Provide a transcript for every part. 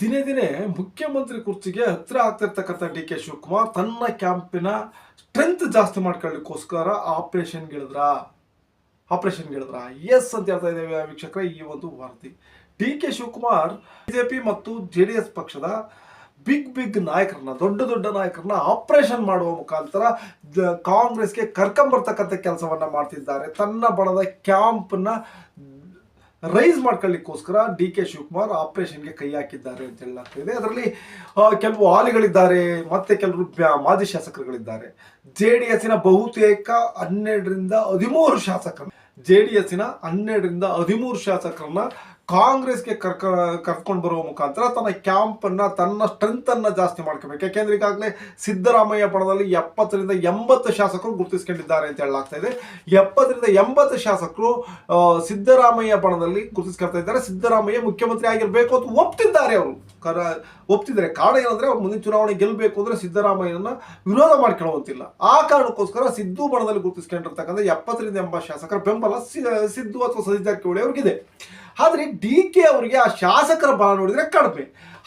ದಿನೇ ದಿನೇ ಮುಖ್ಯಮಂತ್ರಿ ಕುರ್ಚಿಗೆ ಹತ್ತಿರ ಆಗ್ತಿರ್ತಕ್ಕಂಥ ಡಿ ಕೆ ಶಿವಕುಮಾರ್ ತನ್ನ ಕ್ಯಾಂಪಿನ ಸ್ಟ್ರೆಂತ್ ಜಾಸ್ತಿ ಮಾಡ್ಕೊಳ್ಳಿಕ್ಕೋಸ್ಕರ ಆಪರೇಷನ್ ಗಿಳಿದ್ರ ಆಪರೇಷನ್ ಗಿಳಿದ್ರ ಎಸ್ ಅಂತ ಹೇಳ್ತಾ ಇದ್ದೇವೆ ವೀಕ್ಷಕರ, ಈ ಒಂದು ವಾರ್ತೆ. ಡಿ ಕೆ ಶಿವಕುಮಾರ್ ಬಿಜೆಪಿ ಮತ್ತು ಜೆ ಡಿ ಎಸ್ ಪಕ್ಷದ ಬಿಗ್ ಬಿಗ್ ನಾಯಕರನ್ನ, ದೊಡ್ಡ ದೊಡ್ಡ ನಾಯಕರನ್ನ ಆಪರೇಷನ್ ಮಾಡುವ ಮುಖಾಂತರ ಕಾಂಗ್ರೆಸ್ಗೆ ಕರ್ಕೊಂಬರ್ತಕ್ಕಂಥ ಕೆಲಸವನ್ನ ಮಾಡ್ತಿದ್ದಾರೆ. ತನ್ನ ಬಣದ ಕ್ಯಾಂಪ್ನ ರೈಸ್ ಮಾಡ್ಕೊಳ್ಳಿಕ್ಕೋಸ್ಕರ ಡಿ ಕೆ ಶಿವಕುಮಾರ್ ಆಪರೇಷನ್ಗೆ ಕೈ ಹಾಕಿದ್ದಾರೆ ಅಂತ ಹೇಳಲಾಗ್ತಿದೆ. ಅದರಲ್ಲಿ ಕೆಲವು ಆಲಿಗಳಿದ್ದಾರೆ ಮತ್ತೆ ಕೆಲವರು ಮಾಜಿ ಶಾಸಕರುಗಳಿದ್ದಾರೆ. ಜೆ ಡಿ ಎಸ್ಸಿನ ಬಹುತೇಕ ಹನ್ನೆರಡರಿಂದ ಹದಿಮೂರು ಶಾಸಕರು, ಜೆ ಡಿ ಎಸ್ಸಿನ ಹನ್ನೆರಡರಿಂದ ಹದಿಮೂರು ಶಾಸಕರನ್ನ ಕಾಂಗ್ರೆಸ್ಗೆ ಕರ್ಕ, ಕರ್ಕೊಂಡು ಬರುವ ಮುಖಾಂತರ ತನ್ನ ಕ್ಯಾಂಪನ್ನು, ತನ್ನ ಸ್ಟ್ರೆಂತನ್ನು ಜಾಸ್ತಿ ಮಾಡ್ಕೋಬೇಕು. ಯಾಕೆಂದ್ರೆ ಈಗಾಗಲೇ ಸಿದ್ದರಾಮಯ್ಯ ಪಣದಲ್ಲಿ ಎಪ್ಪತ್ತರಿಂದ ಎಂಬತ್ತು ಶಾಸಕರು ಗುರುತಿಸ್ಕೊಂಡಿದ್ದಾರೆ ಅಂತ ಹೇಳಲಾಗ್ತಾ ಇದೆ. ಎಪ್ಪತ್ತರಿಂದ ಎಂಬತ್ತು ಶಾಸಕರು ಸಿದ್ದರಾಮಯ್ಯ ಪಣದಲ್ಲಿ ಗುರುತಿಸ್ಕೊಳ್ತಾ ಇದ್ದಾರೆ. ಸಿದ್ದರಾಮಯ್ಯ ಮುಖ್ಯಮಂತ್ರಿ ಆಗಿರಬೇಕು ಅಂತ ಒಪ್ತಿದ್ದಾರೆ ಅವರು. ಕರ, ಒಪ್ತಿದ್ದಾರೆ. ಕಾರಣ ಏನಂದ್ರೆ ಅವ್ರು ಮುಂದಿನ ಚುನಾವಣೆ ಗೆಲ್ಲಬೇಕು ಅಂದ್ರೆ ಸಿದ್ದರಾಮಯ್ಯನ ವಿರೋಧ ಮಾಡ್ಕೊಳ್ಳುವಂತಿಲ್ಲ. ಆ ಕಾರಣಕ್ಕೋಸ್ಕರ ಸಿದ್ದು ಬಣದಲ್ಲಿ ಗುರುತಿಸ್ಕೊಂಡಿರ್ತಕ್ಕಂಥ ಎಪ್ಪತ್ತರಿಂದ ಎಂಬ ಶಾಸಕರ ಬೆಂಬಲ ಸಿದ್ದು ಅಥವಾ ಸತೀಶ್ ಜಾರಕಿಹೊಳಿ ಅವ್ರಿಗಿದೆ. ಆದ್ರೆ ಡಿ ಕೆ ಅವರಿಗೆ ಆ ಶಾಸಕರ ಬಲ ನೋಡಿದ್ರೆ ಕಡಿಮೆ.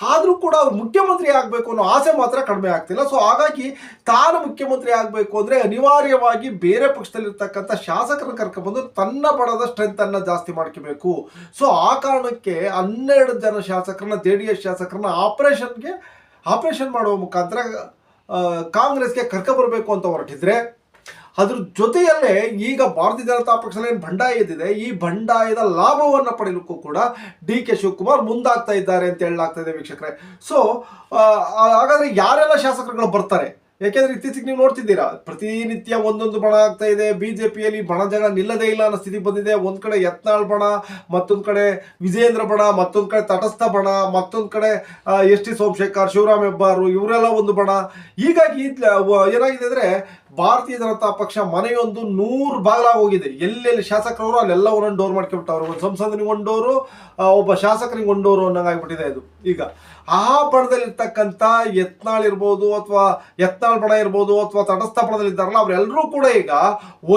ಆದರೂ ಕೂಡ ಅವ್ರು ಮುಖ್ಯಮಂತ್ರಿ ಆಗಬೇಕು ಅನ್ನೋ ಆಸೆ ಮಾತ್ರ ಕಡಿಮೆ ಆಗ್ತಿಲ್ಲ. ಸೊ ಹಾಗಾಗಿ ತಾನು ಮುಖ್ಯಮಂತ್ರಿ ಆಗಬೇಕು ಅಂದರೆ ಅನಿವಾರ್ಯವಾಗಿ ಬೇರೆ ಪಕ್ಷದಲ್ಲಿರ್ತಕ್ಕಂಥ ಶಾಸಕರನ್ನ ಕರ್ಕೊಂಡ್ಬಂದು ತನ್ನ ಬಣದ ಸ್ಟ್ರೆಂತನ್ನು ಜಾಸ್ತಿ ಮಾಡ್ಕೋಬೇಕು. ಸೊ ಆ ಕಾರಣಕ್ಕೆ ಹನ್ನೆರಡು ಜನ ಶಾಸಕರನ್ನ, ಜೆ ಡಿ ಎಸ್ ಶಾಸಕರನ್ನ ಆಪರೇಷನ್ಗೆ ಆಪರೇಷನ್ ಮಾಡುವ ಮುಖಾಂತರ ಕಾಂಗ್ರೆಸ್ಗೆ ಕರ್ಕೊಬರ್ಬೇಕು ಅಂತ ಹೊರಟಿದ್ರೆ ಅದ್ರ ಜೊತೆಯಲ್ಲೇ ಈಗ ಭಾರತೀಯ ಜನತಾ ಪಕ್ಷದಲ್ಲಿ ಏನು ಬಂಡಾಯ ಇದ್ದಿದೆ ಈ ಬಂಡಾಯದ ಲಾಭವನ್ನು ಪಡೆಯಲಿಕ್ಕೂ ಕೂಡ ಡಿ ಕೆ ಶಿವಕುಮಾರ್ ಮುಂದಾಗ್ತಾ ಇದ್ದಾರೆ ಅಂತ ಹೇಳಲಾಗ್ತಾ ಇದೆ ವೀಕ್ಷಕರೇ. ಸೊ ಹಾಗಾದ್ರೆ ಯಾರೆಲ್ಲ ಶಾಸಕರುಗಳು ಬರ್ತಾರೆ? ಯಾಕೆಂದ್ರೆ ಇತ್ತೀಚೆಗೆ ನೀವು ನೋಡ್ತಿದ್ದೀರಾ, ಪ್ರತಿನಿತ್ಯ ಒಂದೊಂದು ಬಣ ಆಗ್ತಾ ಇದೆ. ಬಿಜೆಪಿಯಲ್ಲಿ ಬಣ ಜಗಳ ನಿಲ್ಲದೇ ಇಲ್ಲ ಅನ್ನೋ ಸ್ಥಿತಿ ಬಂದಿದೆ. ಒಂದ್ ಕಡೆ ಯತ್ನಾಳ್ ಬಣ, ಮತ್ತೊಂದ್ ಕಡೆ ವಿಜಯೇಂದ್ರ ಬಣ, ಮತ್ತೊಂದ್ ಕಡೆ ತಟಸ್ಥ ಬಣ, ಮತ್ತೊಂದ್ ಕಡೆ ಎಸ್ ಟಿ ಸೋಮಶೇಖರ್, ಶಿವರಾಮ್ ಹೆಬ್ಬಾರು, ಇವರೆಲ್ಲ ಒಂದು ಬಣ. ಹೀಗಾಗಿ ಏನಾಗಿದೆ ಅಂದ್ರೆ ಭಾರತೀಯ ಜನತಾ ಪಕ್ಷ ಮನೆಯೊಂದು ನೂರು ಬಾಗಿಲಾಗಿ ಹೋಗಿದೆ. ಎಲ್ಲೆಲ್ಲಿ ಶಾಸಕರವರು ಅಲ್ಲೆಲ್ಲ ಒಂದೊಂದು ಡೋರ್ ಮಾಡ್ಕೊಬಿಟ್ಟವ್ರು. ಒಂದು ಸಂಸದನಿಗೆ ಒಂದು ಡೋರು ಆ, ಒಬ್ಬ ಶಾಸಕನಿಗೆ ಒಂದು ಡೋರು ಇದು ಈಗ ಆ ಬಣದಲ್ಲಿರ್ತಕ್ಕಂಥ ಯತ್ನಾಳ್ ಇರ್ಬೋದು ಅಥವಾ ಯತ್ನಾಳ್ ಬಣ ಇರ್ಬೋದು ಅಥವಾ ತಟಸ್ಥ ಬಣದಲ್ಲಿದ್ದಾರಲ್ಲ ಅವರೆಲ್ಲರೂ ಕೂಡ ಈಗ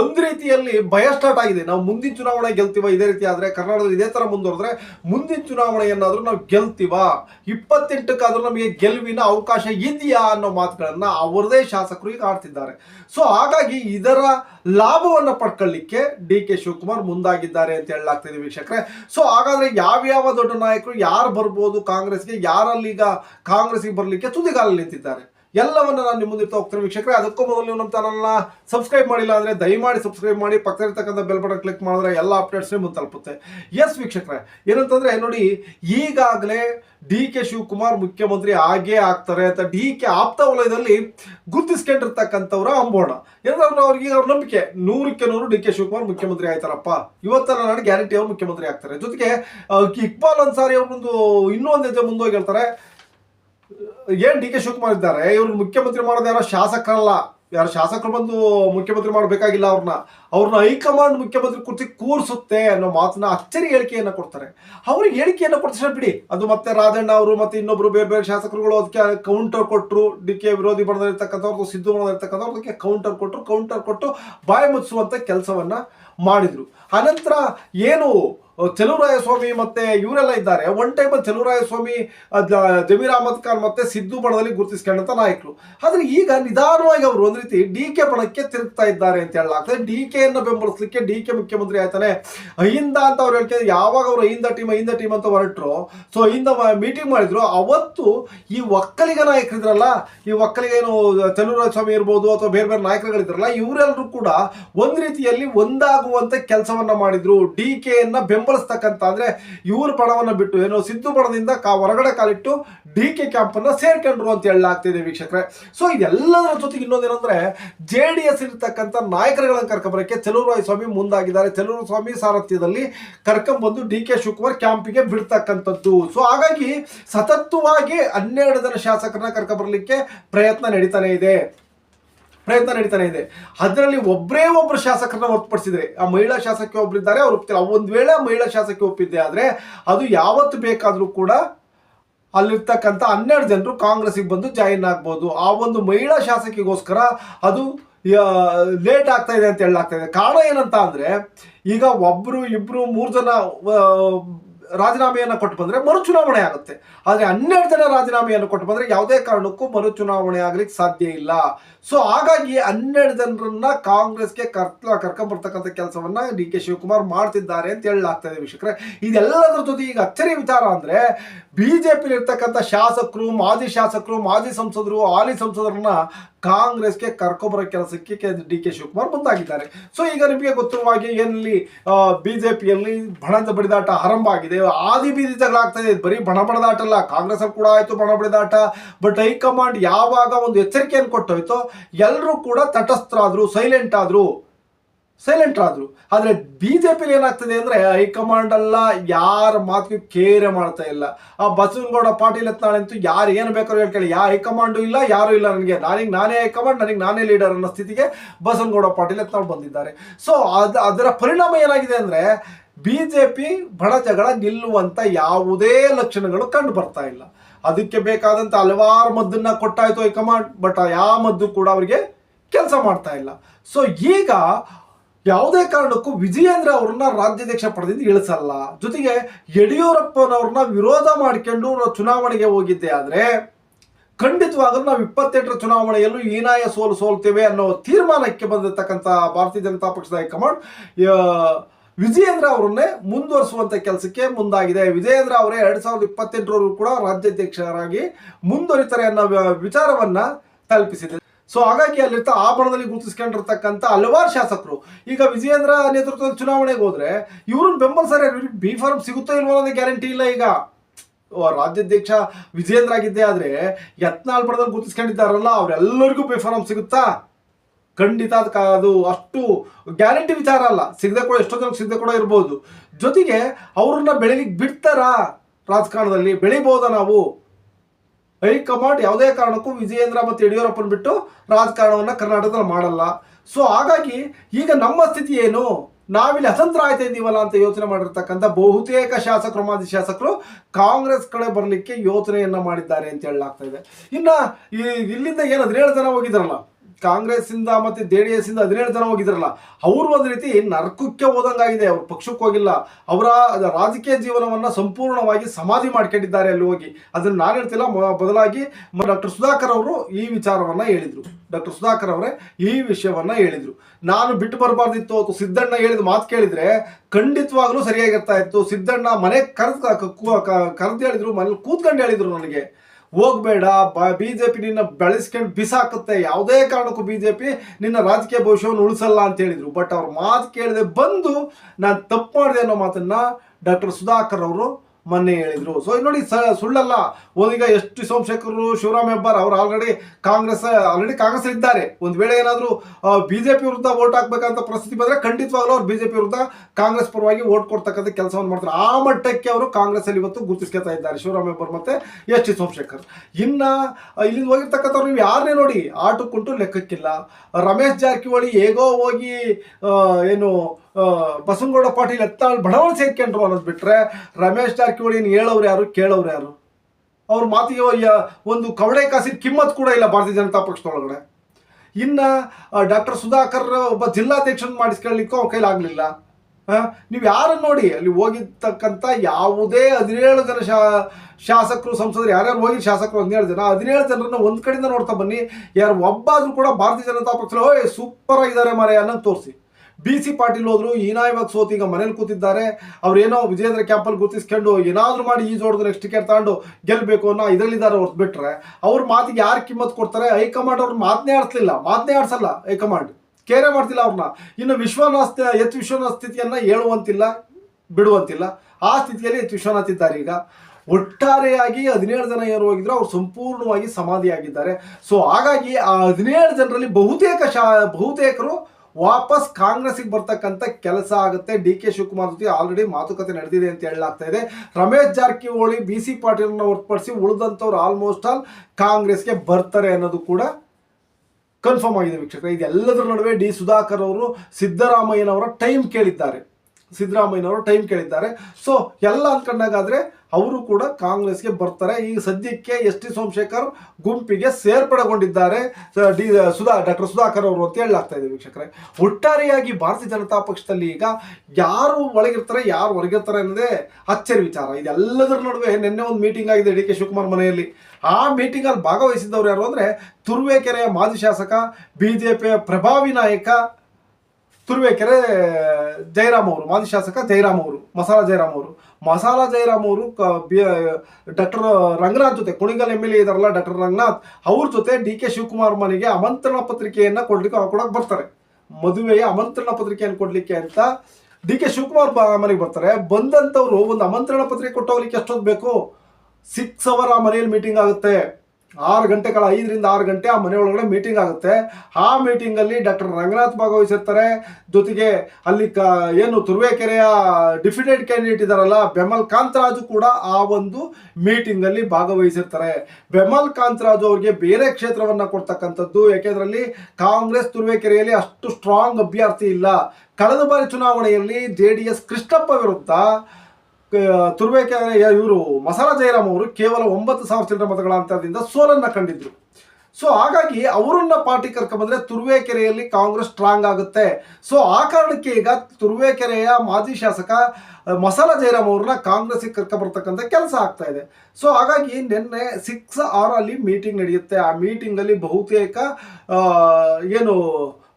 ಒಂದು ರೀತಿಯಲ್ಲಿ ಭಯ ಸ್ಟಾರ್ಟ್ ಆಗಿದೆ. ನಾವು ಮುಂದಿನ ಚುನಾವಣೆ ಗೆಲ್ತೀವ ಇದೇ ರೀತಿ ಆದ್ರೆ ಕರ್ನಾಟಕದಲ್ಲಿ ಇದೇ ತರ ಮುಂದುವರೆದ್ರೆ ಮುಂದಿನ ಚುನಾವಣೆಯನ್ನಾದರೂ ನಾವು ಗೆಲ್ತೀವ? ಇಪ್ಪತ್ತೆಂಟಕ್ಕಾದರೂ ನಮಗೆ ಗೆಲುವಿನ ಅವಕಾಶ ಇದೆಯಾ ಅನ್ನೋ ಮಾತುಗಳನ್ನು ಅವರದೇ ಶಾಸಕರು ಈಗ ಆಡ್ತಿದ್ದಾರೆ. ಸೊ ಹಾಗಾಗಿ ಇದರ ಲಾಭವನ್ನು ಪಡ್ಕೊಳ್ಳಿಕ್ಕೆ ಡಿ ಕೆ ಶಿವಕುಮಾರ್ ಮುಂದಾಗಿದ್ದಾರೆ ಅಂತ ಹೇಳಲಾಗ್ತಿದೆ ವೀಕ್ಷಕರೇ. ಸೊ ಹಾಗಾದ್ರೆ ಯಾವ್ಯಾವ ದೊಡ್ಡ ನಾಯಕರು, ಯಾರು ಬರ್ಬೋದು ಕಾಂಗ್ರೆಸ್ಗೆ ಯಾರಲ್ಲಿ ಈಗ ಕಾಂಗ್ರೆಸ್ಗೆ ಬರಲಿಕ್ಕೆ ತುದಿಗಾಲಲ್ಲಿ ನಿಂತಿದ್ದಾರೆ? ಎಲ್ಲವನ್ನ ನಾನು ನಿಮ್ಮ ಮುಂದಿರ್ತಾ ಹೋಗ್ತೀನಿ ವೀಕ್ಷಕರೇ. ಅದಕ್ಕೂ ಮೊದಲು ನೀವು ನಮ್ಮ ಚಾನಲ್ನ ಸಬ್ಸ್ಕ್ರೈಬ್ ಮಾಡಿಲ್ಲ ಅಂದರೆ ದಯಮಾಡಿ ಸಬ್ಸ್ಕ್ರೈಬ್ ಮಾಡಿ ಪಕ್ಕದಲ್ಲಿರ್ತಕ್ಕಂಥ ಬೆಲ್ ಬಟನ್ ಕ್ಲಿಕ್ ಮಾಡಿದ್ರೆ ಎಲ್ಲ ಅಪ್ಡೇಟ್ಸ್ ನಿಮ್ಮ ತಲುಪುತ್ತೆ. ಎಸ್ ವೀಕ್ಷಕರೇ, ಏನಂತಂದ್ರೆ ನೋಡಿ, ಈಗಾಗಲೇ ಡಿ ಕೆ ಶಿವಕುಮಾರ್ ಮುಖ್ಯಮಂತ್ರಿ ಆಗೇ ಆಗ್ತಾರೆ ಅಂತ ಡಿ ಕೆ ಆಪ್ತ ವಲಯದಲ್ಲಿ ಗುರುತಿಸ್ಕೊಂಡಿರ್ತಕ್ಕಂಥವ್ರ ಅಂಬೋಣ. ಏನಂದ್ರೆ ಅವ್ರಿಗೆ ಅವ್ರ ನಂಬಿಕೆ, ನೂರಕ್ಕೆ ನೂರು ಡಿ ಕೆ ಶಿವಕುಮಾರ್ ಮುಖ್ಯಮಂತ್ರಿ ಆಯ್ತಾರಪ್ಪ. ಇವತ್ತಲ್ಲ ನಾನು ಗ್ಯಾರಂಟಿ ಅವರು ಮುಖ್ಯಮಂತ್ರಿ ಆಗ್ತಾರೆ. ಜೊತೆಗೆ ಇಕ್ಬಾಲ್ ಅನ್ಸಾರಿ ಅವ್ರೊಂದು ಇನ್ನೂ ಒಂದು ಹೆಜ್ಜೆ ಮುಂದೋಗಿ ಹೇಳ್ತಾರೆ. ಏನ್ ಡಿ ಕೆ ಶಿವಕುಮಾರ್ ಇದ್ದಾರೆ? ಇವ್ರನ್ನ ಮುಖ್ಯಮಂತ್ರಿ ಮಾಡೋದು ಯಾರೋ ಶಾಸಕರಲ್ಲ. ಯಾರು ಶಾಸಕರು ಬಂದು ಮುಖ್ಯಮಂತ್ರಿ ಮಾಡಬೇಕಾಗಿಲ್ಲ ಅವ್ರನ್ನ ಅವ್ರನ್ನ ಹೈಕಮಾಂಡ್ ಮುಖ್ಯಮಂತ್ರಿ ಕುರ್ಚಿ ಕೂರಿಸುತ್ತೆ ಅನ್ನೋ ಮಾತನ್ನ ಅಚ್ಚರಿ ಹೇಳಿಕೆಯನ್ನ ಕೊಡ್ತಾರೆ. ಅವ್ರಿಗೆ ಹೇಳಿಕೆಯನ್ನ ಕೊಡ್ತಾರೆ ಬಿಡಿ. ಅದು ಮತ್ತೆ ರಾಜಣ್ಣ ಅವರು ಮತ್ತೆ ಇನ್ನೊಬ್ರು ಬೇರೆ ಬೇರೆ ಶಾಸಕರುಗಳು ಅದಕ್ಕೆ ಕೌಂಟರ್ ಕೊಟ್ಟರು ಡಿ ಕೆ ವಿರೋಧಿ ಬಣದಲ್ಲಿರ್ತಕ್ಕಂಥವ್ರದ್ದು ಸಿದ್ದು ಬಣದಲ್ಲಿರ್ತಕ್ಕಂಥವ್ರು ಅದಕ್ಕೆ ಕೌಂಟರ್ ಕೊಟ್ಟರು ಕೌಂಟರ್ ಕೊಟ್ಟು ಬಾಯಿ ಮುಚ್ಚುವಂಥ ಕೆಲಸವನ್ನ ಮಾಡಿದ್ರು. ಅನಂತರ ಏನು ಸ್ವಾಮಿ ಮತ್ತೆ ಇವರೆಲ್ಲ ಇದ್ದಾರೆ. ಒನ್ ಟೈಮಲ್ಲಿ ಸ್ವಾಮಿ ಜಮೀರ್ ಅಹಮದ್ ಖಾನ್ ಮತ್ತೆ ಸಿದ್ದು ಬಣದಲ್ಲಿ ಗುರುತಿಸ್ಕೊಂಡಂತ ನಾಯಕರು. ಆದ್ರೆ ಈಗ ನಿಧಾನವಾಗಿ ಅವರು ಒಂದ್ ರೀತಿ ಡಿ ಕೆ ಬಣಕ್ಕೆ ತಿರುಗ್ತಾ ಇದ್ದಾರೆ ಅಂತ ಹೇಳಲಾಗ್ತದೆ ಡಿ ಕೆಯನ್ನು ಬೆಂಬಲಿಸಲಿಕ್ಕೆ ಡಿ ಕೆ ಮುಖ್ಯಮಂತ್ರಿ ಆಯ್ತಾನೆ. ಅಹಿಂದ ಅಂತ ಅವ್ರು ಹೇಳ್ತಾರೆ ಯಾವಾಗ ಅವರು ಅಹಿಂದ ಟೀಮ್ ಅಹಿಂದ ಟೀಮ್ ಅಂತ ಹೊರಟರು. ಸೊ ಅಹಿಂದ ಮೀಟಿಂಗ್ ಮಾಡಿದ್ರು. ಅವತ್ತು ಈ ಒಕ್ಕಲಿಗ ನಾಯಕರಿದ್ರಲ್ಲ ಈ ಒಕ್ಕಲಿಗ ಏನು ಸ್ವಾಮಿ ಇರ್ಬೋದು ಅಥವಾ ಬೇರೆ ಬೇರೆ ನಾಯಕರುಗಳಿದ್ರಲ್ಲ ಇವರೆಲ್ಲರೂ ಕೂಡ ಒಂದ್ ರೀತಿಯಲ್ಲಿ ಒಂದಾಗುವಂತ ಕೆಲಸವನ್ನ ಮಾಡಿದ್ರು. ಡಿ ಕೆಯನ್ನ ಬೆಂಬಲಿಸ್ತಕ್ಕಂತ ಅಂದ್ರೆ ಇವ್ರ ಬಣವನ್ನು ಬಿಟ್ಟು ಏನು ಸಿದ್ದು ಬಣದಿಂದ ಕಾ ಹೊರಗಡೆ ಕಾಲಿಟ್ಟು ಡಿ ಕೆ ಕ್ಯಾಂಪ್ ಅನ್ನ ಸೇರ್ಕೊಂಡ್ರು ಅಂತ ಹೇಳಲಾಗ್ತಿದೆ ವೀಕ್ಷಕರೇ. ಸೊ ಇದೆಲ್ಲದರ ಜೊತೆಗೆ ಇನ್ನೊಂದೇನಂದ್ರೆ ಜೆ ಡಿ ಎಸ್ ಇರ್ತಕ್ಕಂಥ ನಾಯಕರುಗಳನ್ನ ಕರ್ಕೊಂಬರಕ್ಕೆ ಚಲೂರಾಯಿ ಸ್ವಾಮಿ ಮುಂದಾಗಿದ್ದಾರೆ. ಚೆಲುವರಾಯ ಸ್ವಾಮಿ ಸಾರಥ್ಯದಲ್ಲಿ ಕರ್ಕೊಂಬಂದು ಡಿ ಕೆ ಶಿವಕುಮಾರ್ ಕ್ಯಾಂಪಿಗೆ ಬಿಡ್ತಕ್ಕಂಥದ್ದು. ಸೊ ಹಾಗಾಗಿ ಸತತವಾಗಿ ಹನ್ನೆರಡು ಜನ ಶಾಸಕರನ್ನ ಕರ್ಕೊಂಬರಲಿಕ್ಕೆ ಪ್ರಯತ್ನ ನಡೀತಾನೆ ಇದೆ. ಪ್ರಯತ್ನ ನಡೀತಾನೆ ಇದೆ. ಅದರಲ್ಲಿ ಒಬ್ಬರೇ ಒಬ್ಬರು ಶಾಸಕರನ್ನ ಹೊರತುಪಡಿಸಿದ್ರೆ ಆ ಮಹಿಳಾ ಶಾಸಕಿ ಒಬ್ಬರಿದ್ದಾರೆ ಅವ್ರು ಒಪ್ತಿಲ್ಲ. ಒಂದ್ ವೇಳೆ ಮಹಿಳಾ ಶಾಸಕಿ ಒಪ್ಪಿದ್ದೆ ಆದರೆ, ಅದು ಯಾವತ್ತು ಬೇಕಾದರೂ ಕೂಡ ಅಲ್ಲಿರ್ತಕ್ಕಂಥ ಹನ್ನೆರಡು ಜನರು ಕಾಂಗ್ರೆಸ್ಗೆ ಬಂದು ಜಾಯಿನ್ ಆಗ್ಬೋದು. ಆ ಒಂದು ಮಹಿಳಾ ಶಾಸಕಿಗೋಸ್ಕರ ಅದು ಲೇಟ್ ಆಗ್ತಾ ಇದೆ ಅಂತ ಹೇಳಲಾಗ್ತಾ ಇದೆ. ಕಾರಣ ಏನಂತ ಅಂದ್ರೆ, ಈಗ ಒಬ್ರು ಇಬ್ರು ಮೂರು ಜನ ರಾಜೀನಾಮೆಯನ್ನು ಕೊಟ್ಟು ಬಂದರೆ ಮರುಚುನಾವಣೆ ಆಗುತ್ತೆ. ಆದರೆ ಹನ್ನೆರಡು ಜನ ರಾಜೀನಾಮೆಯನ್ನು ಕೊಟ್ಟು ಬಂದರೆ ಯಾವುದೇ ಕಾರಣಕ್ಕೂ ಮರುಚುನಾವಣೆ ಆಗಲಿಕ್ಕೆ ಸಾಧ್ಯ ಇಲ್ಲ. ಸೊ ಹಾಗಾಗಿ ಹನ್ನೆರಡು ಜನರನ್ನ ಕಾಂಗ್ರೆಸ್ಗೆ ಕರ್ತ, ಕರ್ಕೊಂಬರ್ತಕ್ಕಂಥ ಕೆಲಸವನ್ನ ಡಿ ಕೆ ಶಿವಕುಮಾರ್ ಮಾಡ್ತಿದ್ದಾರೆ ಅಂತ ಹೇಳಲಾಗ್ತಾ ಇದೆ ವೀಕ್ಷಕರೇ. ಇದೆಲ್ಲದರ ಜೊತೆ ಈಗ ಅಚ್ಚರಿ ವಿಚಾರ ಅಂದ್ರೆ ಜೆ ಪಿಲಿರ್ತಕ್ಕಂಥ ಶಾಸಕರು, ಮಾಜಿ ಶಾಸಕರು, ಮಾಜಿ ಸಂಸದರು, ಹಾಲಿ ಸಂಸದರನ್ನ ಕಾಂಗ್ರೆಸ್ಗೆ ಕರ್ಕೊಬರೋ ಕೆಲಸಕ್ಕೆ ಡಿ ಕೆ ಶಿವಕುಮಾರ್ ಮುಂದಾಗಿದ್ದಾರೆ. ಸೊ ಈಗ ನಿಮಗೆ ಗೊತ್ತಿರುವ ಹಾಗೆ ಜೆ ಪಿಯಲ್ಲಿ ಬಣದ ಬಡಿದಾಟ ಆರಂಭ ಆಗಿದೆ. ಆದಿ ಬೀದಿ ಇದೆ. ಬರೀ ಬಣ ಬಣದಾಟ ಅಲ್ಲ ಕಾಂಗ್ರೆಸ್ ಕೂಡ ಆಯ್ತು ಬಣ ಬಡಿದಾಟ ಬಟ್ ಹೈಕಮಾಂಡ್ ಯಾವಾಗ ಒಂದು ಎಚ್ಚರಿಕೆಯನ್ನು ಕೊಟ್ಟೋಯ್ತೋ ಎಲ್ಲರೂ ಕೂಡ ತಟಸ್ಥರಾದ್ರು ಸೈಲೆಂಟ್ ಆದ್ರು. ಸೈಲೆಂಟ್ ಆದ್ರು. ಆದ್ರೆ ಬಿಜೆಪಿಲಿ ಏನಾಗ್ತದೆ ಅಂದ್ರೆ ಹೈಕಮಾಂಡ್ ಅಲ್ಲ, ಯಾರ ಮಾತಿಗೆ ಕೇರೆ ಮಾಡ್ತಾ ಇಲ್ಲ. ಆ ಬಸವನಗೌಡ ಪಾಟೀಲ್ ಎತ್ತಾಳೆ ಅಂತೂ ಯಾರು ಏನು ಬೇಕಾದ್ರೂ ಹೇಳ್ಕೊಳ್ಳಿ ಯಾವ ಹೈಕಮಾಂಡು ಇಲ್ಲ, ಯಾರು ಇಲ್ಲ ನನಗೆ. ನನಗೆ ನಾನೇ ಹೈಕಮಾಂಡ್, ನನಗೆ ನಾನೇ ಲೀಡರ್ ಅನ್ನೋ ಸ್ಥಿತಿಗೆ ಬಸವನಗೌಡ ಪಾಟೀಲ್ ಯತ್ನಾಳ್ ಬಂದಿದ್ದಾರೆ. ಸೊ ಅದು, ಅದರ ಪರಿಣಾಮ ಏನಾಗಿದೆ ಅಂದ್ರೆ ಬಿಜೆಪಿ ಬಡ ಜಗಳ ನಿಲ್ಲುವಂತ ಯಾವುದೇ ಲಕ್ಷಣಗಳು ಕಂಡು ಬರ್ತಾ ಇಲ್ಲ. ಅದಕ್ಕೆ ಬೇಕಾದಂತ ಹಲವಾರು ಮದ್ದನ್ನ ಕೊಟ್ಟಾಯ್ತು ಹೈಕಮಾಂಡ್, ಬಟ್ ಯಾವ ಮದ್ದು ಕೂಡ ಅವರಿಗೆ ಕೆಲಸ ಮಾಡ್ತಾ ಇಲ್ಲ. ಸೊ ಈಗ ಯಾವುದೇ ಕಾರಣಕ್ಕೂ ವಿಜಯೇಂದ್ರ ಅವ್ರನ್ನ ರಾಜ್ಯಾಧ್ಯಕ್ಷ ಪಡೆದಿಂದ ಇಳಿಸಲ್ಲ. ಜೊತೆಗೆ ಯಡಿಯೂರಪ್ಪನವ್ರನ್ನ ವಿರೋಧ ಮಾಡಿಕೊಂಡು ನಾವು ಚುನಾವಣೆಗೆ ಹೋಗಿದ್ದೆ ಆದ್ರೆ ಖಂಡಿತವಾಗಲೂ ನಾವು ಇಪ್ಪತ್ತೆಂಟರ ಚುನಾವಣೆಯಲ್ಲೂ ಹೀನಾಯ ಸೋಲು ಸೋಲ್ತೇವೆ ಅನ್ನೋ ತೀರ್ಮಾನಕ್ಕೆ ಬಂದಿರತಕ್ಕಂಥ ಭಾರತೀಯ ಜನತಾ ಪಕ್ಷದ ಹೈಕಮಾಂಡ್ ವಿಜಯೇಂದ್ರ ಅವರನ್ನೇ ಮುಂದುವರಿಸುವಂತ ಕೆಲಸಕ್ಕೆ ಮುಂದಾಗಿದೆ. ವಿಜಯೇಂದ್ರ ಅವರೇ ಎರಡ್ ಸಾವಿರದ ಇಪ್ಪತ್ತೆಂಟರವರೆಗೂ ಕೂಡ ರಾಜ್ಯಾಧ್ಯಕ್ಷರಾಗಿ ಮುಂದುವರಿತಾರೆ ಅನ್ನೋ ವಿಚಾರವನ್ನ ತಲುಪಿಸಿದೆ. ಸೊ ಹಾಗಾಗಿ ಅಲ್ಲಿರ್ತ ಆಭರಣದಲ್ಲಿ ಗುರುತಿಸ್ಕೊಂಡಿರ್ತಕ್ಕಂಥ ಹಲವಾರು ಶಾಸಕರು. ಈಗ ವಿಜಯೇಂದ್ರ ನೇತೃತ್ವದ ಚುನಾವಣೆಗೆ ಹೋದ್ರೆ ಇವ್ರನ್ನ ಬೆಂಬಲಿಸ್ತಾರೆ ಬಿ ಫಾರ್ಮ್ ಸಿಗುತ್ತೋ ಇಲ್ವೋ ಅನ್ನೋದೇ ಗ್ಯಾರಂಟಿ ಇಲ್ಲ ಈಗ. ರಾಜ್ಯಾಧ್ಯಕ್ಷ ವಿಜಯೇಂದ್ರ ಆಗಿದ್ದೆ ಆದ್ರೆ ಯತ್ನಾಳ್ ಗುರುತಿಸ್ಕೊಂಡಿದ್ದಾರಲ್ಲ, ಅವರೆಲ್ಲರಿಗೂ ಬಿ ಫಾರ್ಮ್ ಸಿಗುತ್ತಾ? ಖಂಡಿತ ಅದಕ್ಕೆ ಅದು ಅಷ್ಟು ಗ್ಯಾರಂಟಿ ವಿಚಾರ ಅಲ್ಲ. ಸಿಗದೆ ಕೂಡ ಎಷ್ಟೋ ಜನಕ್ಕೆ ಸಿಗದೆ ಕೂಡ ಇರ್ಬೋದು. ಜೊತೆಗೆ ಅವ್ರನ್ನ ಬೆಳಿಲಿಕ್ಕೆ ಬಿಡ್ತಾರಾ ರಾಜಕಾರಣದಲ್ಲಿ, ಬೆಳಿಬೋದಾ ನಾವು? ಹೈಕಮಾಂಡ್ ಯಾವುದೇ ಕಾರಣಕ್ಕೂ ವಿಜಯೇಂದ್ರ ಮತ್ತು ಯಡಿಯೂರಪ್ಪನ ಬಿಟ್ಟು ರಾಜಕಾರಣವನ್ನು ಕರ್ನಾಟಕದಲ್ಲಿ ಮಾಡಲ್ಲ. ಸೊ ಹಾಗಾಗಿ ಈಗ ನಮ್ಮ ಸ್ಥಿತಿ ಏನು? ನಾವಿಲ್ಲಿ ಅತಂತ್ರ ಆಯ್ತಾ ಇದ್ದೀವಲ್ಲ ಅಂತ ಯೋಚನೆ ಮಾಡಿರ್ತಕ್ಕಂಥ ಬಹುತೇಕ ಶಾಸಕರು, ಮಾಜಿ ಶಾಸಕರು ಕಾಂಗ್ರೆಸ್ ಕಡೆ ಬರಲಿಕ್ಕೆ ಯೋಚನೆಯನ್ನ ಮಾಡಿದ್ದಾರೆ ಅಂತ ಹೇಳಲಾಗ್ತಾ ಇದೆ. ಇನ್ನ ಇಲ್ಲಿಂದ ಏನು ಹದಿನೇಳು ಜನ ಹೋಗಿದ್ರಲ್ಲ ಕಾಂಗ್ರೆಸ್ ಇಂದ ಮತ್ತೆ ಜೆ ಡಿ ಎಸ್ ಇಂದ ಹದಿನೇಳು ಜನ ಹೋಗಿದ್ರಲ್ಲ, ಅವರು ಒಂದು ರೀತಿ ನರ್ಕಕ್ಕೆ ಹೋದಂಗಾಗಿದೆ, ಅವ್ರ ಪಕ್ಷಕ್ಕೆ ಹೋಗಿಲ್ಲ. ಅವರ ರಾಜಕೀಯ ಜೀವನವನ್ನ ಸಂಪೂರ್ಣವಾಗಿ ಸಮಾಧಿ ಮಾಡ್ಕೊಂಡಿದ್ದಾರೆ ಅಲ್ಲಿ ಹೋಗಿ. ಅದನ್ನ ನಾನು ಹೇಳ್ತಿಲ್ಲ ಬದಲಾಗಿ ಡಾಕ್ಟರ್ ಸುಧಾಕರ್ ಅವರು ಈ ವಿಚಾರವನ್ನ ಹೇಳಿದ್ರು. ಡಾಕ್ಟರ್ ಸುಧಾಕರ್ ಅವರೇ ಈ ವಿಷಯವನ್ನ ಹೇಳಿದ್ರು. ನಾನು ಬಿಟ್ಟು ಬರಬಾರ್ದಿತ್ತು ಅಥವಾ ಸಿದ್ದಣ್ಣ ಹೇಳಿದ ಮಾತು ಕೇಳಿದ್ರೆ ಖಂಡಿತವಾಗ್ಲೂ ಸರಿಯಾಗಿರ್ತಾ ಇತ್ತು. ಸಿದ್ದಣ್ಣ ಮನೆ ಕರೆದು ಕರೆದು ಹೇಳಿದ್ರು, ಮನೇಲಿ ಕೂತ್ಕೊಂಡು ಹೇಳಿದ್ರು ನನಗೆ. ಹೋಗ್ಬೇಡ ಪಿ ನಿನ್ನ ಬೆಳೆಸ್ಕೊಂಡು ಬಿಸಾಕುತ್ತೆ. ಯಾವುದೇ ಕಾರಣಕ್ಕೂ ಬಿ ಜೆ ಪಿ ನಿನ್ನ ರಾಜಕೀಯ ಭವಿಷ್ಯವನ್ನು ಉಳಿಸಲ್ಲ ಅಂತ ಹೇಳಿದ್ರು. ಬಟ್ ಅವ್ರ ಮಾತು ಕೇಳದೆ ಬಂದು ನಾನು ತಪ್ಪು ಮಾಡಿದೆ ಅನ್ನೋ ಮಾತನ್ನ ಡಾಕ್ಟರ್ ಸುಧಾಕರ್ ಅವರು ಮೊನ್ನೆ ಹೇಳಿದ್ರು. ಸೊ ನೋಡಿ ಸ, ಸುಳ್ಳಲ್ಲ. ಒಂದೀಗ ಎಸ್ ಟಿ ಸೋಮಶೇಖರ್ ಶಿವರಾಮ್ ಹೆಬ್ಬಾರ್ ಅವ್ರು ಆಲ್ರೆಡಿ ಕಾಂಗ್ರೆಸ್ ಆಲ್ರೆಡಿ ಕಾಂಗ್ರೆಸ್ ಇದ್ದಾರೆ. ಒಂದು ವೇಳೆ ಏನಾದರೂ ಬಿಜೆಪಿ ವಿರುದ್ಧ ವೋಟ್ ಹಾಕ್ಬೇಕಂತ ಪರಿಸ್ಥಿತಿ ಬಂದರೆ ಖಂಡಿತವಾಗ್ಲೂ ಅವ್ರು ಬಿಜೆಪಿ ವಿರುದ್ಧ ಕಾಂಗ್ರೆಸ್ ಪರವಾಗಿ ವೋಟ್ ಕೊಡ್ತಕ್ಕಂಥ ಕೆಲಸವನ್ನು ಮಾಡ್ತಾರೆ. ಆ ಮಟ್ಟಕ್ಕೆ ಅವರು ಕಾಂಗ್ರೆಸ್ ಅಲ್ಲಿ ಇವತ್ತು ಗುರುತಿಸ್ಕೊತಾ ಇದ್ದಾರೆ ಶಿವರಾಮ್ ಹೆಬ್ಬಾರ್ ಮತ್ತೆ ಎಸ್ ಟಿ ಸೋಮಶೇಖರ್. ಇನ್ನ, ಇಲ್ಲಿಂದ ಹೋಗಿರ್ತಕ್ಕಂಥವ್ರು ನೀವು ಯಾರನ್ನೇ ನೋಡಿ, ಆಟಕ್ಕುಂಟು ಲೆಕ್ಕಕ್ಕಿಲ್ಲ. ರಮೇಶ್ ಜಾರಕಿಹೊಳಿ ಹೇಗೋ ಹೋಗಿ ಏನು ಬಸವನಗೌಡ ಪಾಟೀಲ್ ಎತ್ತಾಳ್ ಬಡವಣೆ ಸೇರ್ಕೊಂಡ್ರು ಅನ್ನೋದು ಬಿಟ್ರೆ ರಮೇಶ್ ಜಾರಕಿಹೊಳಿ ಹೇಳೋರು ಯಾರು, ಕೇಳೋರು ಯಾರು? ಅವ್ರ ಮಾತಿಗೆ ಒಂದು ಕವಡೆ ಕಾಸಿನ ಕಿಮ್ಮತ್ ಕೂಡ ಇಲ್ಲ ಭಾರತೀಯ ಜನತಾ ಪಕ್ಷದೊಳಗಡೆ. ಇನ್ನ ಡಾಕ್ಟರ್ ಸುಧಾಕರ್ ಒಬ್ಬ ಜಿಲ್ಲಾಧ್ಯಕ್ಷನ ಮಾಡಿಸ್ಕೊಳ್ಳಿಕ್ಕೂ ಅವ್ರ ಕೈಲಾಗಲಿಲ್ಲ ನೀವು ಯಾರನ್ನು ನೋಡಿ, ಅಲ್ಲಿ ಹೋಗಿರ್ತಕ್ಕಂಥ ಯಾವುದೇ ಹದಿನೇಳು ಜನ ಶಾ, ಶಾಸಕರು, ಸಂಸದರು, ಯಾರ್ಯಾರು ಹೋಗಿ ಶಾಸಕರು ಹದಿನೇಳು ಜನ ಹದಿನೇಳು ಜನರನ್ನ ಒಂದು ಕಡೆಯಿಂದ ನೋಡ್ತಾ ಬನ್ನಿ, ಯಾರು ಒಬ್ಬಾದ್ರೂ ಕೂಡ ಭಾರತೀಯ ಜನತಾ ಪಕ್ಷದಲ್ಲಿ ಓಯ್ ಸೂಪರ್ ಆಗಿದ್ದಾರೆ ಮಾರೆ ಅನ್ನೋದು ತೋರಿಸಿ. ಬಿ ಸಿ ಪಾಟೀಲ್ ಹೋದ್ರು ಹೀನಾಯವಾಗಿ ಸೋತು, ಈಗ ಮನೇಲಿ ಕೂತಿದ್ದಾರೆ. ಅವ್ರೇನೋ ವಿಜೇಂದ್ರ ಕ್ಯಾಂಪಲ್ಲಿ ಗುರುತಿಸ್ಕೊಂಡು ಏನಾದರೂ ಮಾಡಿ ಈ ಜೋಡಿದ್ರೆ ನೆಕ್ಸ್ಟ್ ಟಿಕೆಟ್ ತಗೊಂಡು ಗೆಲ್ಬೇಕು ಅನ್ನೋ ಇದರಲ್ಲಿದ್ದಾರೆ ಹೊರತು ಬಿಟ್ರೆ, ಅವ್ರ ಮಾತಿಗೆ ಯಾರು ಕಿಮ್ಮತ್ ಕೊಡ್ತಾರೆ? ಹೈಕಮಾಂಡ್ ಅವ್ರ ಮಾತನ್ನೇ ಆಡ್ಸಲಿಲ್ಲ ಮಾತನ್ನೇ ಆಡ್ಸಲ್ಲ ಹೈಕಮಾಂಡ್. ಕೇರೆ ಮಾಡ್ತಿಲ್ಲ ಅವ್ರನ್ನ ಇನ್ನು ವಿಶ್ವನಾಥ್ ಎತ್ ವಿಶ್ವನಾಥ ಸ್ಥಿತಿಯನ್ನು ಹೇಳುವಂತಿಲ್ಲ, ಬಿಡುವಂತಿಲ್ಲ. ಆ ಸ್ಥಿತಿಯಲ್ಲಿ ಎತ್ ವಿಶ್ವನಾಥ್ ಇದ್ದಾರೆ ಈಗ. ಒಟ್ಟಾರೆಯಾಗಿ ಹದಿನೇಳು ಜನ ಏನು ಹೋಗಿದ್ರು, ಅವ್ರು ಸಂಪೂರ್ಣವಾಗಿ ಸಮಾಧಿಯಾಗಿದ್ದಾರೆ. ಸೊ ಹಾಗಾಗಿ ಆ ಹದಿನೇಳು ಜನರಲ್ಲಿ ಬಹುತೇಕ ಶಾ, ಬಹುತೇಕರು ವಾಪಸ್ ಕಾಂಗ್ರೆಸ್ಗೆ ಬರ್ತಕ್ಕಂಥ ಕೆಲಸ ಆಗುತ್ತೆ. ಡಿ ಕೆ ಶಿವಕುಮಾರ್ ಜೊತೆ ಆಲ್ರೆಡಿ ಮಾತುಕತೆ ನಡೆದಿದೆ ಅಂತ ಹೇಳಲಾಗ್ತಾ ಇದೆ. ರಮೇಶ್ ಜಾರಕಿಹೊಳಿ ಬಿ ಸಿ ಪಾಟೀಲ್ನ ಹೊರತುಪಡಿಸಿ ಉಳಿದಂಥವ್ರು ಆಲ್ಮೋಸ್ಟ್ ಆಲ್ ಕಾಂಗ್ರೆಸ್ಗೆ ಬರ್ತಾರೆ ಅನ್ನೋದು ಕೂಡ ಕನ್ಫರ್ಮ್ ಆಗಿದೆ ವೀಕ್ಷಕರೇ. ಇದೆಲ್ಲದರ ನಡುವೆ ಡಿ ಸುಧಾಕರ್ ಅವರು ಸಿದ್ದರಾಮಯ್ಯನವರ ಟೈಮ್ ಕೇಳಿದ್ದಾರೆ. ಸಿದ್ದರಾಮಯ್ಯನವರು ಟೈಮ್ ಕೇಳಿದ್ದಾರೆ. ಸೊ ಎಲ್ಲ ಅನ್ಕೊಂಡಾಗಾದ್ರೆ ಅವರು ಕೂಡ ಕಾಂಗ್ರೆಸ್ಗೆ ಬರ್ತಾರೆ. ಈಗ ಸದ್ಯಕ್ಕೆ ಎಸ್ ಟಿ ಸೋಮಶೇಖರ್ ಗುಂಪಿಗೆ ಸೇರ್ಪಡೆಗೊಂಡಿದ್ದಾರೆ. ಡಿ, ಸುಧಾ, ಡಾಕ್ಟರ್ ಸುಧಾಕರ್ ಅವರು ಅಂತ ಹೇಳಲಾಗ್ತಾ ಇದೆ ವೀಕ್ಷಕರೇ. ಒಟ್ಟಾರೆಯಾಗಿ ಭಾರತೀಯ ಜನತಾ ಪಕ್ಷದಲ್ಲಿ ಈಗ ಯಾರು ಒಳಗಿರ್ತಾರೆ, ಯಾರು ಹೊರಗಿರ್ತಾರೆ ಅನ್ನೋದೇ ಅಚ್ಚರಿ ವಿಚಾರ. ಇದೆಲ್ಲದರ ನಡುವೆ ನಿನ್ನೆ ಒಂದು ಮೀಟಿಂಗ್ ಆಗಿದೆ ಡಿ ಕೆ ಶಿವಕುಮಾರ್ ಮನೆಯಲ್ಲಿ. ಆ ಮೀಟಿಂಗಲ್ಲಿ ಭಾಗವಹಿಸಿದ್ದವ್ರು ಯಾರು ಅಂದರೆ ತುರುವೇಕೆರೆಯ ಮಾಜಿ ಶಾಸಕ, ಬಿಜೆಪಿಯ ಪ್ರಭಾವಿ ನಾಯಕ ತುರುವೇಕೆರೆ ಜಯರಾಮ್ ಅವರು ಮಾಜಿ ಶಾಸಕ ಜಯರಾಮ್ ಅವರು ಮಸಾಲ ಜಯರಾಮ್ ಅವರು ಮಸಾಲ ಜಯರಾಮ್ ಅವರು ಡಾಕ್ಟರ್ ರಂಗನಾಥ್ ಜೊತೆ, ಕುಣಿಗಲ್ ಎಂ ಎಲ್ ಎ ಇದಾರಲ್ಲ ಡಾಕ್ಟರ್ ರಂಗನಾಥ್, ಅವ್ರ ಜೊತೆ ಡಿ ಕೆ ಶಿವಕುಮಾರ್ ಮನೆಗೆ ಆಮಂತ್ರಣ ಪತ್ರಿಕೆಯನ್ನು ಕೊಡ್ಲಿಕ್ಕೆ ಕೊಡಕ್ ಬರ್ತಾರೆ. ಮದುವೆಯ ಆಮಂತ್ರಣ ಪತ್ರಿಕೆಯನ್ನು ಕೊಡಲಿಕ್ಕೆ ಅಂತ ಡಿ ಕೆ ಶಿವಕುಮಾರ್ ಮನೆಗೆ ಬರ್ತಾರೆ. ಬಂದಂತವ್ರು ಒಂದು ಆಮಂತ್ರಣ ಪತ್ರಿಕೆ ಕೊಟ್ಟೋಗ್ಲಿಕ್ಕೆ ಎಷ್ಟೊತ್ತು ಬೇಕು? ಸಿಕ್ಸ್ ಅವರ್ ಆ ಮನೆಯಲ್ಲಿ ಮೀಟಿಂಗ್ ಆಗುತ್ತೆ. ಆರು ಗಂಟೆಗಳ ಐದರಿಂದ ಆರು ಗಂಟೆ ಆ ಮನೆ ಒಳಗಡೆ ಮೀಟಿಂಗ್ ಆಗುತ್ತೆ. ಆ ಮೀಟಿಂಗ್ ಅಲ್ಲಿ ಡಾಕ್ಟರ್ ರಂಗನಾಥ್ ಭಾಗವಹಿಸಿರ್ತಾರೆ ಜೊತೆಗೆ ಅಲ್ಲಿ ಕ, ಏನು ತುರುವೇಕೆರೆಯ ಡಿಫಿಡೆಂಟ್ ಕ್ಯಾಂಡಿಡೇಟ್ ಇದಾರಲ್ಲ, ಬೆಮಲ್ ಕಾಂತರಾಜು ಕೂಡ ಆ ಒಂದು ಮೀಟಿಂಗ್ ಅಲ್ಲಿ ಭಾಗವಹಿಸಿರ್ತಾರೆ. ಬೆಮಲ್ ಕಾಂತರಾಜು ಅವರಿಗೆ ಬೇರೆ ಕ್ಷೇತ್ರವನ್ನ ಕೊಡ್ತಕ್ಕಂಥದ್ದು. ಯಾಕೆಂದ್ರಲ್ಲಿ ಕಾಂಗ್ರೆಸ್ ತುರುವೇಕೆರೆಯಲ್ಲಿ ಅಷ್ಟು ಸ್ಟ್ರಾಂಗ್ ಅಭ್ಯರ್ಥಿ ಇಲ್ಲ. ಕಳೆದ ಬಾರಿ ಚುನಾವಣೆಯಲ್ಲಿ ಜೆ ಡಿ ಎಸ್ ಕೃಷ್ಣಪ್ಪ ವಿರುದ್ಧ ತುರ್ಬೇಕೆರೆ ಇವರು ಮಸಾಲ ಜಯರಾಮ್ ಅವರು ಕೇವಲ ಒಂಬತ್ತು ಸಾವಿರ ಚಿಲ್ಲರ ಮತಗಳ ಅಂತರದಿಂದ ಸೋಲನ್ನ ಕಂಡಿದ್ರು. ಸೊ, ಹಾಗಾಗಿ ಅವರನ್ನ ಪಾರ್ಟಿ ಕರ್ಕೊಂಡ್ಬಂದ್ರೆ ತುರುವೇಕೆರೆಯಲ್ಲಿ ಕಾಂಗ್ರೆಸ್ ಸ್ಟ್ರಾಂಗ್ ಆಗುತ್ತೆ. ಸೊ, ಆ ಕಾರಣಕ್ಕೆ ಈಗ ತುರುವೇಕೆರೆಯ ಮಾಜಿ ಶಾಸಕ ಮಸಾಲ ಜಯರಾಮ್ ಅವ್ರನ್ನ ಕಾಂಗ್ರೆಸ್ಗೆ ಕರ್ಕೊಂಬರ್ತಕ್ಕಂಥ ಕೆಲಸ ಆಗ್ತಾ ಇದೆ. ಸೊ, ಹಾಗಾಗಿ ನಿನ್ನೆ ಸಿಕ್ಸ್ ಆರ್ ಅಲ್ಲಿ ಮೀಟಿಂಗ್ ನಡೆಯುತ್ತೆ. ಆ ಮೀಟಿಂಗಲ್ಲಿ ಬಹುತೇಕ ಏನು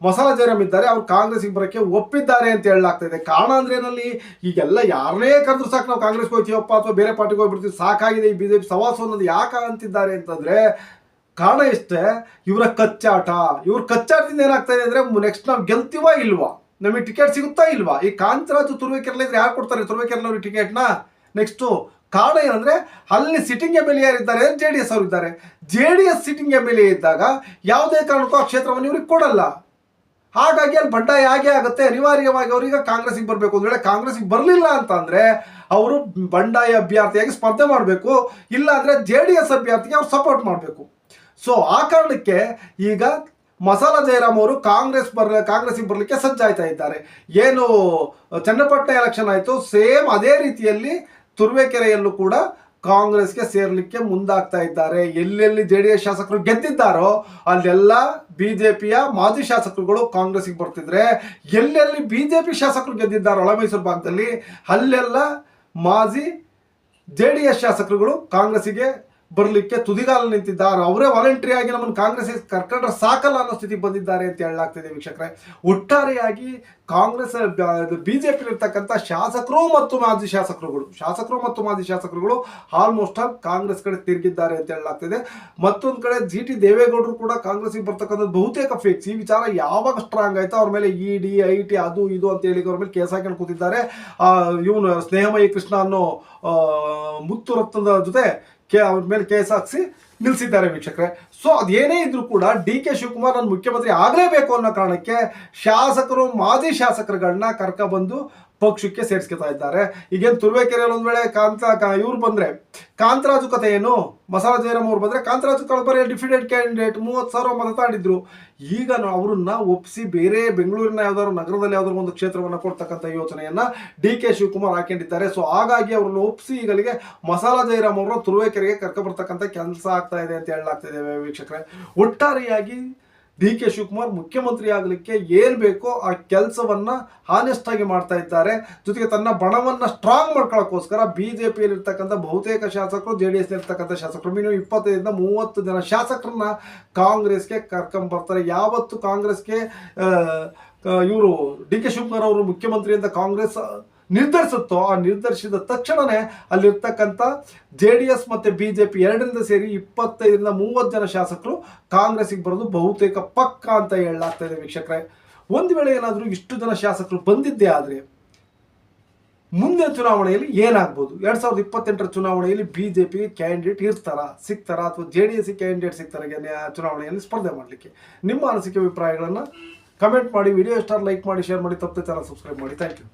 ಮಸಾಲ ಜಯರಾಮ್ ಇದ್ದಾರೆ, ಅವ್ರು ಕಾಂಗ್ರೆಸ್ಗೆ ಬರೋಕ್ಕೆ ಒಪ್ಪಿದ್ದಾರೆ ಅಂತ ಹೇಳಲಾಗ್ತಾ ಇದೆ. ಕಾರಣ ಅಂದ್ರೆ ಏನಲ್ಲಿ? ಈಗೆಲ್ಲ ಯಾರನ್ನೇ ಕರೆದ್ರು ಸಾಕು, ನಾವು ಕಾಂಗ್ರೆಸ್ಗೆ ಹೋಗ್ತೀವಪ್ಪ ಅಥವಾ ಬೇರೆ ಪಾರ್ಟಿಗೆ ಹೋಗ್ಬಿಡ್ತೀವಿ, ಸಾಕಾಗಿದೆ ಈ ಬಿಜೆಪಿ ಸವಾಸ ಅನ್ನೋದು ಯಾಕೆ ಅಂತಿದ್ದಾರೆ ಅಂತಂದ್ರೆ, ಕಾರಣ ಇಷ್ಟೇ ಇವರ ಕಚ್ಚಾಟ, ಇವ್ರ ಕಚ್ಚಾಟದಿಂದ ಏನಾಗ್ತಾ ಇದೆ ಅಂದ್ರೆ ನೆಕ್ಸ್ಟ್ ನಾವು ಗೆಲ್ತೀವಾ ಇಲ್ವಾ? ನಮಗೆ ಟಿಕೆಟ್ ಸಿಗುತ್ತಾ ಇಲ್ವಾ? ಈ ಕಾಂತರಾಜು ತುರುವೇಕೆರಲ ಇದ್ರೆ ಯಾರು ಕೊಡ್ತಾರೆ? ತುರುವೇಕೆರಲ ಅವ್ರಿಗೆ ಟಿಕೆಟ್ನ ನೆಕ್ಸ್ಟು ಕಾರಣ ಏನಂದ್ರೆ, ಅಲ್ಲಿ ಸಿಟ್ಟಿಂಗ್ ಎಂ ಎಲ್ ಎ ಯಾರಿದ್ದಾರೆ ಜೆ ಡಿ ಎಸ್ ಅವರು ಇದ್ದಾರೆ. J D S sitting M L A ಇದ್ದಾಗ, ಯಾವುದೇ ಕಾರಣಕ್ಕೂ ಆ ಕ್ಷೇತ್ರವನ್ನು ಇವ್ರಿಗೆ ಕೊಡಲ್ಲ. ಹಾಗಾಗಿ ಅಲ್ಲಿ ಬಂಡಾಯ ಆಗೇ ಆಗುತ್ತೆ. ಅನಿವಾರ್ಯವಾಗಿ ಅವರೀಗ ಕಾಂಗ್ರೆಸ್ಗೆ ಬರಬೇಕು. ವೇಳೆ ಕಾಂಗ್ರೆಸ್ಗೆ ಬರಲಿಲ್ಲ ಅಂತ ಅಂದ್ರೆ ಅವರು ಬಂಡಾಯ ಅಭ್ಯರ್ಥಿಯಾಗಿ ಸ್ಪರ್ಧೆ ಮಾಡಬೇಕು. ಇಲ್ಲ ಅಂದ್ರೆ ಜೆ ಡಿ ಎಸ್ ಅಭ್ಯರ್ಥಿಗೆ ಅವ್ರು ಸಪೋರ್ಟ್ ಮಾಡಬೇಕು. ಸೊ ಆ ಕಾರಣಕ್ಕೆ ಈಗ ಮಸಾಲ ಜಯರಾಮ್ ಅವರು ಕಾಂಗ್ರೆಸ್ ಬರ ಕಾಂಗ್ರೆಸ್ಗೆ ಬರಲಿಕ್ಕೆ ಸಜ್ಜಾಯ್ತಾ ಇದ್ದಾರೆ. ಏನು, ಚನ್ನಪಟ್ಟಣ ಎಲೆಕ್ಷನ್ ಆಯಿತು. ಸೇಮ್ ಅದೇ ರೀತಿಯಲ್ಲಿ ತುರುವೇಕೆರೆಯಲ್ಲೂ ಕೂಡ ಕಾಂಗ್ರೆಸ್ಗೆ ಸೇರಲಿಕ್ಕೆ ಮುಂದಾಗ್ತಾ ಇದ್ದಾರೆ. ಎಲ್ಲೆಲ್ಲಿ ಜೆ ಡಿ ಎಸ್ ಶಾಸಕರು ಗೆದ್ದಿದ್ದಾರೋ ಅಲ್ಲೆಲ್ಲ ಬಿಜೆಪಿಯ ಮಾಜಿ ಶಾಸಕರುಗಳು ಕಾಂಗ್ರೆಸ್ಗೆ ಬರ್ತಿದ್ರೆ ಎಲ್ಲೆಲ್ಲಿ ಬಿಜೆಪಿ ಶಾಸಕರು ಗೆದ್ದಿದ್ದಾರೋ ಒಳಮೈಸೂರು ಭಾಗದಲ್ಲಿ ಅಲ್ಲೆಲ್ಲ ಮಾಜಿ ಜೆ ಡಿ ಎಸ್ ಶಾಸಕರುಗಳು ಕಾಂಗ್ರೆಸ್ಸಿಗೆ ಬರಲಿಕ್ಕೆ ತುದಿಗಾಲ ನಿಂತಿದ್ದಾರೆ ಅವರೇ ವಾಲಂಟ್ರಿ ಆಗಿ ನಮ್ಮನ್ನು ಕಾಂಗ್ರೆಸ್ ಕರ್ಕೊಂಡ್ರೆ ಸಾಕಲ್ಲ ಅನ್ನೋ ಸ್ಥಿತಿ ಬಂದಿದ್ದಾರೆ ಅಂತ ಹೇಳಲಾಗ್ತಿದೆ ವೀಕ್ಷಕರೇ. ಒಟ್ಟಾರೆಯಾಗಿ ಕಾಂಗ್ರೆಸ್ ಬಿಜೆಪಿ ಇರ್ತಕ್ಕಂಥ ಶಾಸಕರು ಮತ್ತು ಮಾಜಿ ಶಾಸಕರುಗಳು, ಶಾಸಕರು ಮತ್ತು ಮಾಜಿ ಶಾಸಕರುಗಳು ಆಲ್ಮೋಸ್ಟ್ ಆಲ್ ಕಾಂಗ್ರೆಸ್ ಕಡೆ ತಿರುಗಿದ್ದಾರೆ ಅಂತ ಹೇಳಲಾಗ್ತಿದೆ. ಮತ್ತೊಂದು ಕಡೆ ಜಿ ಟಿ ದೇವೇಗೌಡರು ಕೂಡ ಕಾಂಗ್ರೆಸ್ಗೆ ಬರ್ತಕ್ಕಂಥದ್ದು ಬಹುತೇಕ ಫೇಕ್ಸ್ ಈ ವಿಚಾರ ಯಾವಾಗ ಸ್ಟ್ರಾಂಗ್ ಆಯ್ತು ಅವ್ರ ಮೇಲೆ ಇ ಡಿ ಐ ಟಿ ಅದು ಇದು ಅಂತ ಹೇಳಿ ಅವ್ರ ಮೇಲೆ ಕೇಸ್ ಹಾಕೊಂಡು ಕೂತಿದ್ದಾರೆ. ಇವನು ಸ್ನೇಹಮಯಿ ಕೃಷ್ಣ ಅನ್ನೋ ಮುತ್ತು ರತ್ನದ ಜೊತೆ ಕೆ, ಅವ್ರ ಮೇಲೆ ಕೇಸ್ ಹಾಕ್ಸಿ ನಿಲ್ಲಿಸಿದ್ದಾರೆ ವೀಕ್ಷಕರೇ. ಸೊ ಅದೇನೇ ಇದ್ರೂ ಕೂಡ ಡಿ ಕೆ ಶಿವಕುಮಾರ್ ನನ್ನ ಮುಖ್ಯಮಂತ್ರಿ ಆಗಲೇಬೇಕು ಅನ್ನೋ ಕಾರಣಕ್ಕೆ ಶಾಸಕರು, ಮಾಜಿ ಶಾಸಕರುಗಳನ್ನ ಕರ್ಕೊಬಂದು ಪಕ್ಷಕ್ಕೆ ಸೇರಿಸ್ಕೊತಾ ಇದ್ದಾರೆ. ಈಗೇನು ತುರುವೇಕೆರೆಯಲ್ಲಿ ಒಂದ್ ವೇಳೆ ಕಾಂತ ಇವ್ರು ಬಂದ್ರೆ ಕಾಂತರಾಜು ಕಥೆ ಏನು ಮಸಾಲ ಜಯರಾಮ್ ಅವ್ರು ಬಂದ್ರೆ ಕಾಂತರಾಜು ಕಳಬರಿ ಡಿಫಿಡೆಂಟ್ ಕ್ಯಾಂಡಿಡೇಟ್ ಮೂವತ್ತು ಸಾವಿರ ಮತ ತಾಂಡಿದ್ರು. ಈಗ ಅವರನ್ನ ಒಪ್ಪಿಸಿ ಬೇರೆ ಬೆಂಗಳೂರಿನ ಯಾವ್ದಾದ್ರು ನಗರದಲ್ಲಿ ಯಾವ್ದಾದ್ರು ಒಂದು ಕ್ಷೇತ್ರವನ್ನ ಕೊಡ್ತಕ್ಕಂಥ ಯೋಚನೆಯನ್ನು ಡಿ ಕೆ ಶಿವಕುಮಾರ್ ಹಾಕೊಂಡಿದ್ದಾರೆ. ಸೊ ಹಾಗಾಗಿ ಅವ್ರನ್ನ ಒಪ್ಪಿಸಿ ಈಗಲಿಗೆ ಮಸಾಲ ಜಯರಾಮ್ ಅವರು ತುರುವೇಕೆರೆಗೆ ಕರ್ಕೊಬರ್ತಕ್ಕಂಥ ಕೆಲಸ ಆಗ್ತಾ ಇದೆ ಅಂತ ಹೇಳಲಾಗ್ತಿದೆ ವೀಕ್ಷಕರೇ. ಒಟ್ಟಾರೆಯಾಗಿ ಡಿ ಕೆ ಶಿವಕುಮಾರ್ ಮುಖ್ಯಮಂತ್ರಿ ಆಗಲಿಕ್ಕೆ ಏನ್ ಬೇಕೋ ಆ ಕೆಲಸವನ್ನ ಹಾನೆಸ್ಟ್ ಆಗಿ ಮಾಡ್ತಾ ಇದ್ದಾರೆ. ಜೊತೆಗೆ ತನ್ನ ಬಣವನ್ನ ಸ್ಟ್ರಾಂಗ್ ಮಾಡ್ಕೊಳ್ಳೋಕ್ಕೋಸ್ಕರ ಬಿಜೆಪಿಯಲ್ಲಿ ಪಿಯಲ್ಲಿರ್ತಕ್ಕಂಥ ಬಹುತೇಕ ಶಾಸಕರು ಜೆ ಡಿ ಎಸ್ ಇರ್ತಕ್ಕಂಥ ಶಾಸಕರು, ಮಿನಿಮಮ್ ಇಪ್ಪತ್ತೈದರಿಂದ ಮೂವತ್ತು ಜನ ಶಾಸಕರನ್ನ ಕಾಂಗ್ರೆಸ್ಗೆ ಕರ್ಕೊಂಡ್ ಬರ್ತಾರೆ. ಯಾವತ್ತು ಕಾಂಗ್ರೆಸ್ಗೆ ಇವರು ಡಿ ಕೆ ಶಿವಕುಮಾರ್ ಅವರು ಮುಖ್ಯಮಂತ್ರಿ ಅಂತ ಕಾಂಗ್ರೆಸ್ ನಿರ್ಧರಿಸುತ್ತೋ, ಆ ನಿರ್ಧರಿಸಿದ ತಕ್ಷಣನೇ ಅಲ್ಲಿರ್ತಕ್ಕಂಥ ಜೆ ಡಿ ಎಸ್ ಮತ್ತು ಬಿ ಜೆ ಪಿ ಎರಡರಿಂದ ಸೇರಿ ಇಪ್ಪತ್ತೈದರಿಂದ ಮೂವತ್ತು ಜನ ಶಾಸಕರು ಕಾಂಗ್ರೆಸ್ಸಿಗೆ ಬರೋದು ಬಹುತೇಕ ಪಕ್ಕ ಅಂತ ಹೇಳಲಾಗ್ತಾ ಇದೆ ವೀಕ್ಷಕರೇ. ಒಂದು ವೇಳೆ ಏನಾದರೂ ಇಷ್ಟು ಜನ ಶಾಸಕರು ಬಂದಿದ್ದೇ ಆದರೆ ಮುಂದಿನ ಚುನಾವಣೆಯಲ್ಲಿ ಏನಾಗ್ಬೋದು? ಎರಡು ಸಾವಿರದ ಇಪ್ಪತ್ತೆಂಟರ ಚುನಾವಣೆಯಲ್ಲಿ ಬಿ ಜೆ ಪಿ ಕ್ಯಾಂಡಿಡೇಟ್ ಇರ್ತಾರಾ, ಸಿಗ್ತಾರಾ ಅಥವಾ ಜೆ ಡಿ ಎಸ್ ಕ್ಯಾಂಡಿಡೇಟ್ ಸಿಗ್ತಾರೆ ಚುನಾವಣೆಯಲ್ಲಿ ಸ್ಪರ್ಧೆ ಮಾಡಲಿಕ್ಕೆ? ನಿಮ್ಮ ಅನಿಸಿಕೆ ಅಭಿಪ್ರಾಯಗಳನ್ನು ಕಮೆಂಟ್ ಮಾಡಿ, ವಿಡಿಯೋ ಸ್ಟಾರ್ ಲೈಕ್ ಮಾಡಿ, ಶೇರ್ ಮಾಡಿ, ತಪ್ಪದೆ ಚಾನಲ್ ಸಬ್ಸ್ಕ್ರೈಬ್ ಮಾಡಿ. Thank you.